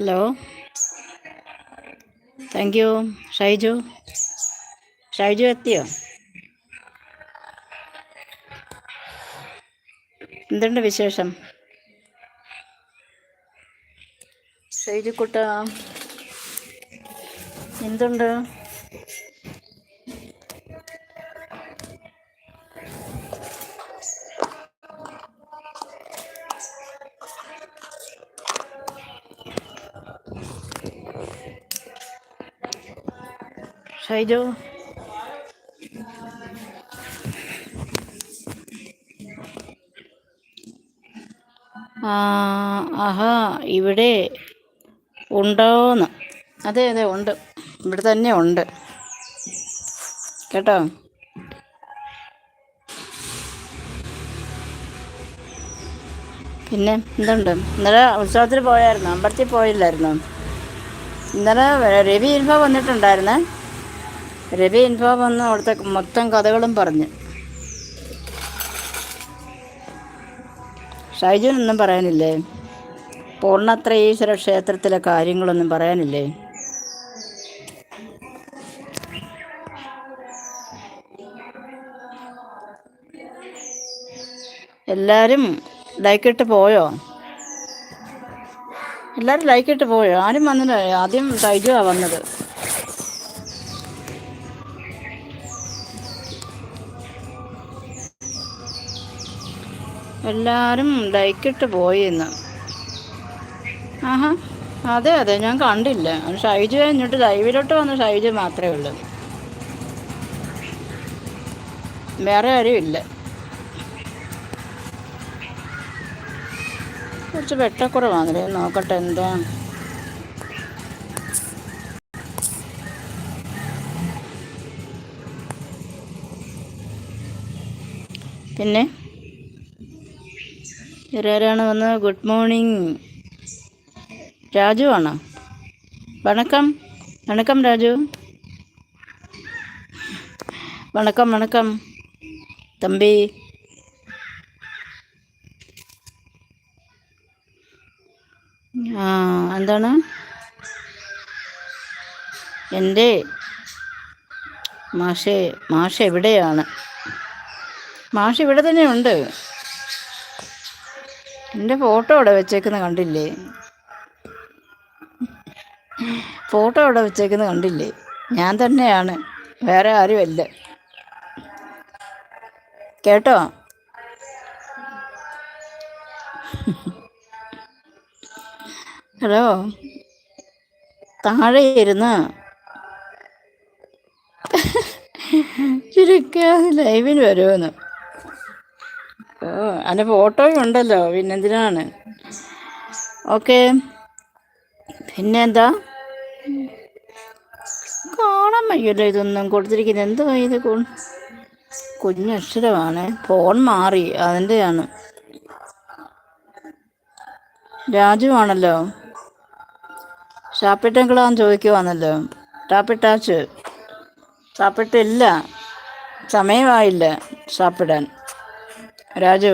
Hello. Thank you Shaiju. Shaiju എത്തിയോ? എന്തുണ്ട് വിശേഷം? ഷൈജു കുട്ട. എന്തുണ്ട്? ഷൈജു ആഹാ ഇവിടെ ഉണ്ടോന്ന്. അതെ അതെ ഉണ്ട്. ഇവിടെ തന്നെ ഉണ്ട്. കേട്ടോ? പിന്നെ എന്തുണ്ട്? ഇന്നലെ ഉത്സവത്തിൽ പോയായിരുന്നു? അമ്പലത്തിൽ പോയില്ലായിരുന്നു? ഇന്നലെ രവി ഇൻഫോ വന്നിട്ടുണ്ടായിരുന്നേ? രവി ഇൻഫോ വന്ന് അവിടുത്തെ മൊത്തം കഥകളും പറഞ്ഞു. ഷൈജു ഒന്നും പറയാനില്ലേ പൂർണത്രയീശ്വര ക്ഷേത്രത്തിലെ കാര്യങ്ങളൊന്നും പറയാനില്ലേ? എല്ലാവരും ലൈക്കിട്ട് പോയോ? എല്ലാവരും ലൈക്കിട്ട് പോയോ? ആരും വന്നില്ല. ആദ്യം ഷൈജുവാണ് വന്നത്. എല്ലാവരും ലൈക്കിട്ട് പോയി ഇന്ന് ആഹാ അതെ അതെ ഞാൻ കണ്ടില്ല. ഷൈജു കഴിഞ്ഞിട്ട് ലൈവിലോട്ട് വന്ന ഷൈജു മാത്രമേ ഉള്ളൂ. വേറെ ആരും ഇല്ല. കുറച്ച് വെട്ടക്കുറവാണല്ലേ നോക്കട്ടെ എന്താ. പിന്നെ? ആരാണ് വന്നത് ഗുഡ് മോർണിംഗ്. രാജു ആണോ? വണക്കം. വണക്കം രാജു. വണക്കം വണക്കം. തമ്പി. ആ എന്താണ്? എന്റെ മാഷെ മാഷ എവിടെയാണ്? മാഷ് ഇവിടെ തന്നെ ഉണ്ട്. എന്റെ ഫോട്ടോ അവിടെ വെച്ചേക്കുന്ന കണ്ടില്ലേ? ഫോട്ടോ അവിടെ വെച്ചേക്കുന്ന കണ്ടില്ലേ? ഞാൻ തന്നെയാണ് വേറെ ആരുമല്ല. കേട്ടോ? ഹലോ? താഴെ ഇരുന്ന്. ചുരുക്കാതെ ലൈവിന് വരുമെന്ന് അതിന്റെ ഫോട്ടോയും ഉണ്ടല്ലോ പിന്നെന്തിനാണ്? ഓക്കെ. പിന്നെന്താ? കാണാൻ വയ്യല്ലോ ഇതൊന്നും. കൊടുത്തിരിക്കുന്നത് എന്തുവാ ഇത്? കുഞ്ഞു കുഞ്ഞക്ഷരമാണ് ഫോൺ മാറി. അതിന്റെയാണ് രാജുവാണല്ലോ. ആണല്ലോ ഷാപ്പിട്ടെങ്കിളാന്ന് ചോദിക്കുവാണല്ലോ. ടാപ്പിട്ടാച്ച് ഷാപ്പിട്ടില്ല സമയമായില്ല ഷാപ്പിടാൻ രാജു.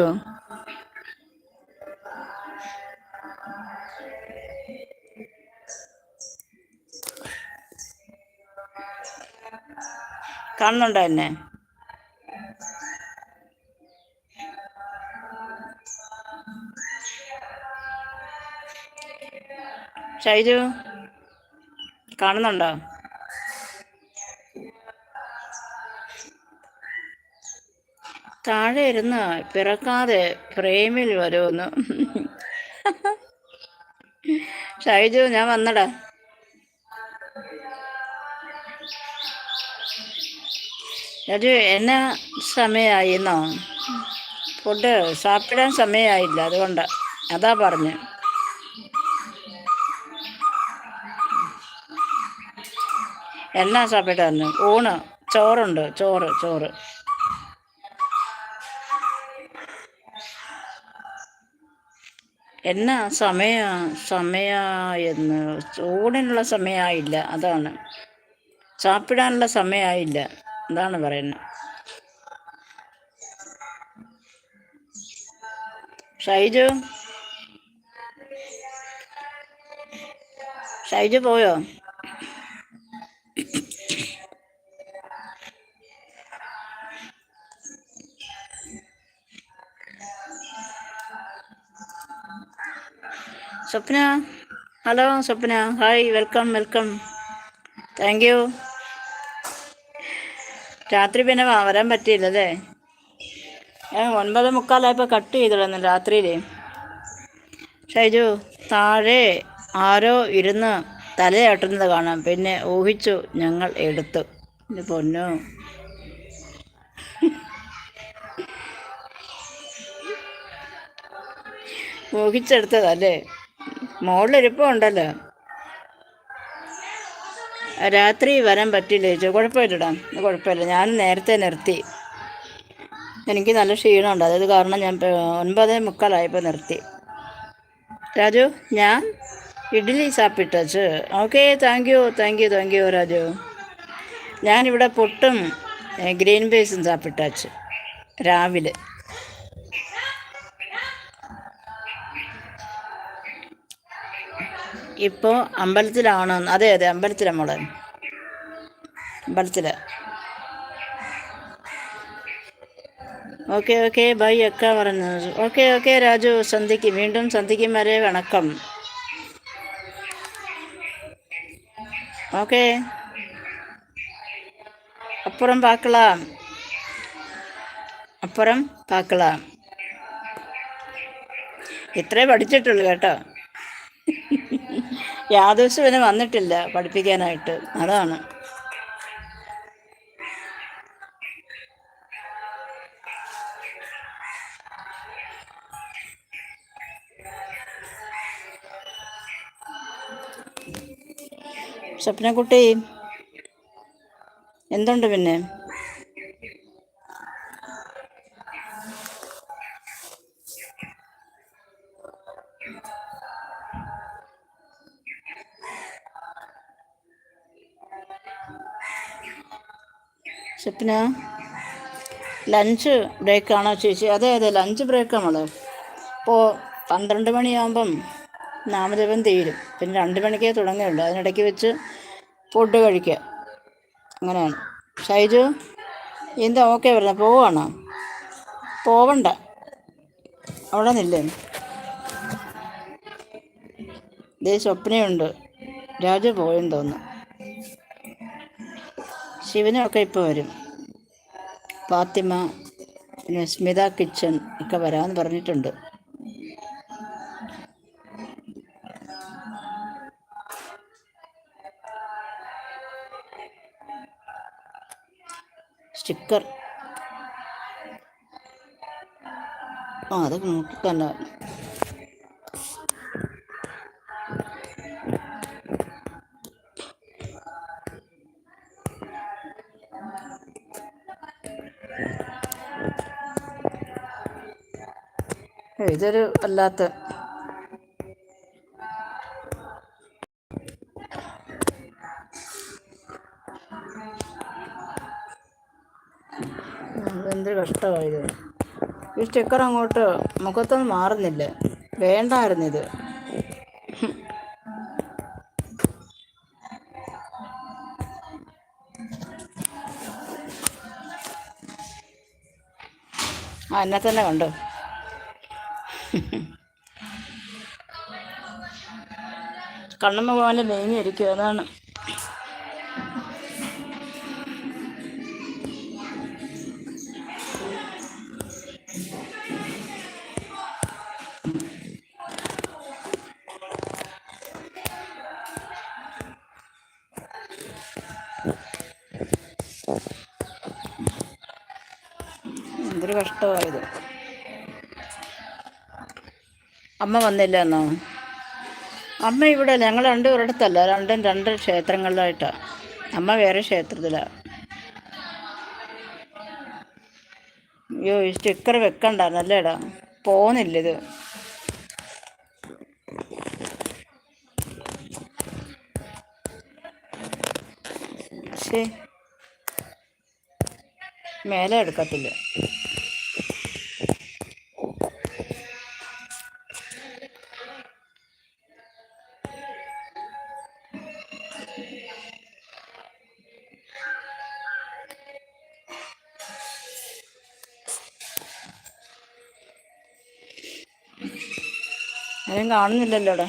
കാണുന്നുണ്ടോ എന്നെ? ഷൈജു കാണുന്നുണ്ടോ? താഴെ ഇരുന്ന് പിറക്കാതെ പ്രേമിൽ വരുമെന്ന്. ഷൈജു ഞാൻ വന്നടാ. ഷൈജു എന്നാ സമയമായിന്നോ ഫുഡ് സാപ്പിടാൻ സമയമായില്ല അതുകൊണ്ട്. അതാ പറഞ്ഞു. എന്നാ സാപ്പിട്ടു ഊണ്. ചോറുണ്ട് ചോറ് ചോറ്. എന്നാ സമയ സമയ എന്ന് ഓടാനുള്ള സമയമായില്ല അതാണ്. സാപ്പിടാനുള്ള സമയമായില്ല അതാണ് പറയുന്നത്. ഷൈജു? ഷൈജു പോയോ? Swapna? Hello Swapna. Hi welcome welcome. Thank you. രാത്രി പിന്നെ വരാൻ പറ്റിയില്ലല്ലേ ഞാൻ ഒൻപത് മുക്കാലായപ്പോൾ കട്ട് ചെയ്തിടുന്നു രാത്രിയിൽ ഷൈജു താഴെ ആരോ ഇരുന്ന് തലയാട്ടുന്നത് കാണാം. പിന്നെ ഊഹിച്ചു ഞങ്ങൾ എടുത്തു. പൊന്നോ. ഊഹിച്ചെടുത്തതല്ലേ മുകളിലിരിപ്പുണ്ടല്ലോ രാത്രി വരാൻ പറ്റില്ല ചേച്ചി? കുഴപ്പമില്ലടാ. കുഴപ്പമില്ല. ഞാൻ നേരത്തെ നിർത്തി. എനിക്ക് നല്ല ക്ഷീണമുണ്ട്. അതായത് കാരണം ഞാൻ ഒൻപത് മുക്കാലായപ്പോൾ നിർത്തി. രാജു ഞാൻ idli സാപ്പിട്ടച്ച് okay thank you thank you thank you Raju. ഞാനിവിടെ പൊട്ടും ഗ്രീൻ പീസും സാപ്പിട്ടച്ച് രാവിലെ. ഇപ്പോൾ അമ്പലത്തിലാണോ അതെ അതെ അമ്പലത്തിലാണ് മോളെ. അമ്പലത്തിൽ ഓക്കെ ഓക്കെ ബൈ അക്ക പറഞ്ഞു ഓക്കെ ഓക്കെ രാജു സന്ധിക്ക് വീണ്ടും സന്ധിക്കും വരെ വണക്കം. ഓക്കെ. അപ്പുറം പാക്കളാം. അപ്പുറം പാക്കളാം. ഇത്രേ പഠിച്ചിട്ടുള്ളൂ കേട്ടോ. യാദൂസ് പിന്നെ വന്നിട്ടില്ല പഠിപ്പിക്കാനായിട്ട്. അതാണ്. സ്വപ്നക്കുട്ടി എന്തുണ്ട് പിന്നെ? സ്വപ്ന ലഞ്ച് ബ്രേക്കാണോ ചേച്ചി? അതെ അതെ ലഞ്ച് ബ്രേക്കാണ് നമ്മൾ ഇപ്പോൾ പന്ത്രണ്ട് മണിയാകുമ്പം നാമജപം തീരും. പിന്നെ രണ്ട് മണിക്കേ തുടങ്ങുകയുള്ളൂ. അതിനിടയ്ക്ക് വെച്ച് ഫുഡ് കഴിക്കുക അങ്ങനെയാണ്. ഷൈജു എന്താ ഓക്കെ വരുന്നത് പോവാണോ പോവണ്ട. അവിടെ നില്ലേ. ദേ സ്വപ്നയുണ്ട്. രാജു പോയെന്ന് തോന്നുന്നു. ശിവനൊക്കെ ഇപ്പോൾ വരും. ഫാത്തിമ പിന്നെ സ്മിത കിച്ചൺ ഒക്കെ വരാമെന്ന് പറഞ്ഞിട്ടുണ്ട്. സ്റ്റിക്കർ. ആ അതൊക്കെ നോക്കി ഇതൊരു വല്ലാത്ത എന്തൊരു കഷ്ടമായത് ഈ സ്റ്റിക്കർ അങ്ങോട്ട് മുഖത്തൊന്നും മാറുന്നില്ല. വേണ്ടായിരുന്നു ഇത്. ആ എന്നെ തന്നെ കണ്ടോ? കണ്ണമ്മ പോലെ നീങ്ങിയിരിക്കും അതാണ്. എന്തൊരു കഷ്ടമായത് അമ്മ വന്നില്ല എന്നോ അമ്മ ഇവിടെ ഞങ്ങൾ രണ്ടും ഒരിടത്തല്ല രണ്ടും രണ്ട് ക്ഷേത്രങ്ങളിലായിട്ടാണ് അമ്മ വേറെ ക്ഷേത്രത്തിലാണ് അയ്യോ ഈ സ്റ്റിക്കർ വെക്കണ്ടായിരുന്നല്ലേടാ പോന്നില്ല ഇത് ശേ മേലെ എടുക്കത്തില്ല. ആരെയും കാണുന്നില്ലല്ലോ ഇവിടെ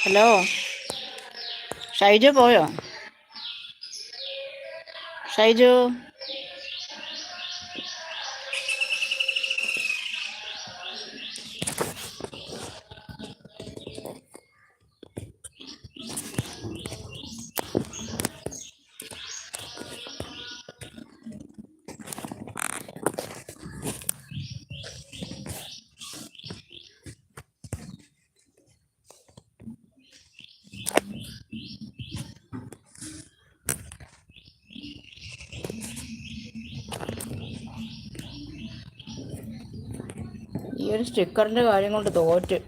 ഹലോ? ഷൈജു പോയോ? ഷൈജു? ഈ ഒരു സ്റ്റിക്കറിന്റെ കാര്യം കൊണ്ട് തോറ്റ്.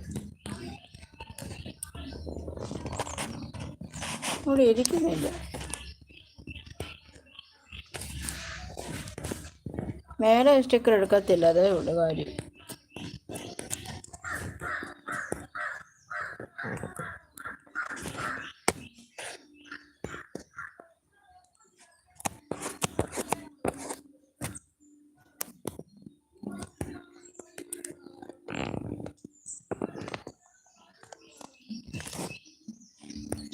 ഇവിടെ ഇരിക്കുന്നില്ല. മേലെ സ്റ്റിക്കർ എടുക്കത്തില്ല അതേ ഉള്ളു കാര്യം.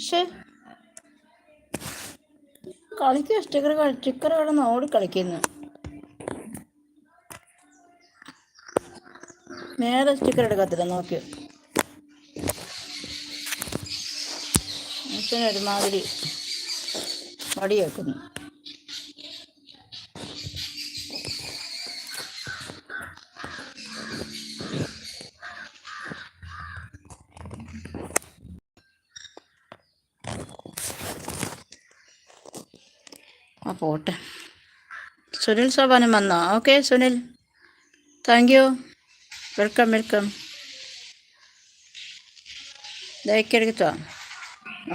പക്ഷേ കളിക്കുക സ്റ്റിക്കർ സ്റ്റിക്കർ കിടന്ന് ഓടി കളിക്കുന്നു. നേരെ സ്റ്റിക്കർ എടുക്കത്തില്ല നോക്കി. മനുഷ്യന് ഒരുമാതിരി പോട്ടെ. സുനിൽ സോപാനം വന്നോ? Okay Sunil. Thank you welcome welcome ദയക്കെടുത്തോ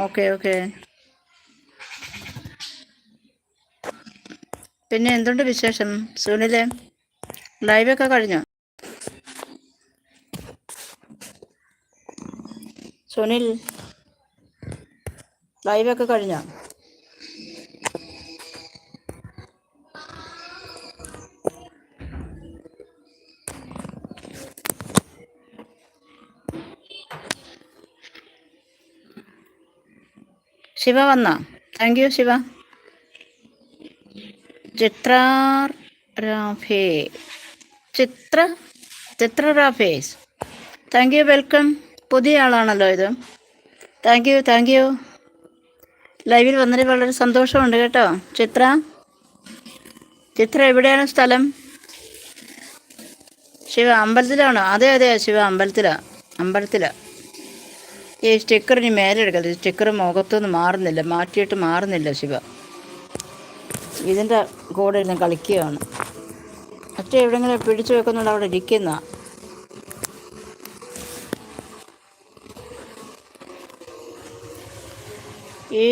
okay okay. പിന്നെ എന്തുണ്ട് വിശേഷം? സുനിൽ ലൈവൊക്കെ കഴിഞ്ഞോ? സുനിൽ ലൈവൊക്കെ കഴിഞ്ഞോ? ശിവ വന്നോ? Thank you Siva. ചിത്ര റാഫേ ചിത്ര? ചിത്ര റാഫേസ് താങ്ക് യു വെൽക്കം പുതിയ ആളാണല്ലോ ഇത്. താങ്ക് യു താങ്ക് യു ലൈവിൽ വന്നതിൽ വളരെ സന്തോഷമുണ്ട് കേട്ടോ. ചിത്ര? ചിത്ര എവിടെയാണ് സ്ഥലം? ശിവ അമ്പലത്തിലാണോ? അതെ അതെ ശിവ അമ്പലത്തിലാ. അമ്പലത്തിലാണ് ഈ സ്റ്റിക്കർ ഇനി മേലെ എടുക്കരുത്. സ്റ്റിക്കർ മുഖത്തുനിന്ന് മാറുന്നില്ല. മാറ്റിയിട്ട് മാറുന്നില്ല ശിവ. ഇതിന്റെ കൂടെ ഇരുന്ന് കളിക്കുകയാണ്. മറ്റേ എവിടെയെങ്കിലും പിടിച്ചു വെക്കുന്നുണ്ട്. അവിടെ ഇരിക്കുന്ന. ഈ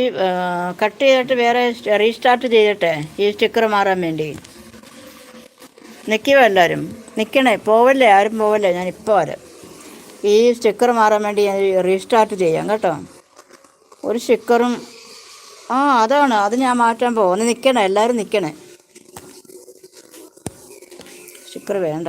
കട്ട് ചെയ്തിട്ട് വേറെ റീസ്റ്റാർട്ട് ചെയ്തിട്ടെ ഈ സ്റ്റിക്കർ മാറാൻ വേണ്ടി. നിൽക്കുമോ എല്ലാവരും? നിൽക്കണേ. പോവല്ലേ? ആരും പോവല്ലേ? ഞാൻ വരാം. ഈ സ്റ്റിക്കർ മാറാൻ വേണ്ടി റീസ്റ്റാർട്ട് ചെയ്യാം കേട്ടോ. ഒരു സ്റ്റിക്കറും ആ അതാണ്. അത് ഞാൻ മാറ്റാൻ പോകും നിൽക്കണേ എല്ലാവരും നിൽക്കണേ സ്റ്റിക്കർ വേണ്ട.